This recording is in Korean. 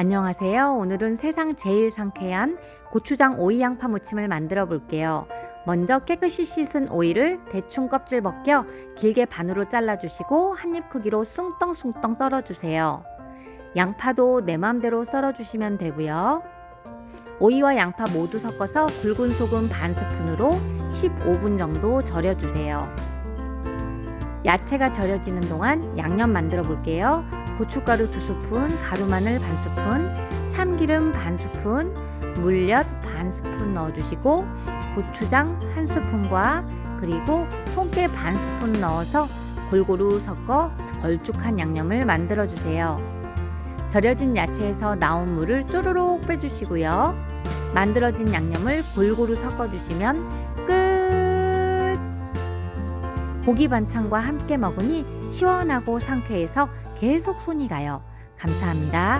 안녕하세요. 오늘은 세상 제일 상쾌한 고추장 오이 양파 무침을 만들어 볼게요. 먼저 깨끗이 씻은 오이를 대충 껍질 벗겨 길게 반으로 잘라주시고 한입 크기로 숭덩숭덩 썰어주세요. 양파도 내 맘대로 썰어주시면 되고요. 오이와 양파 모두 섞어서 굵은 소금 반 스푼으로 15분 정도 절여주세요. 야채가 절여지는 동안 양념 만들어 볼게요. 고춧가루 2스푼, 가루 마늘 반 스푼, 참기름 반 스푼, 물엿 반 스푼 넣어주시고 고추장 한 스푼과 그리고 통깨 반 스푼 넣어서 골고루 섞어 걸쭉한 양념을 만들어 주세요. 절여진 야채에서 나온 물을 쪼르륵 빼주시고요. 만들어진 양념을 골고루 섞어 주시면 끝! 고기 반찬과 함께 먹으니 시원하고 상쾌해서 계속 손이 가요. 감사합니다.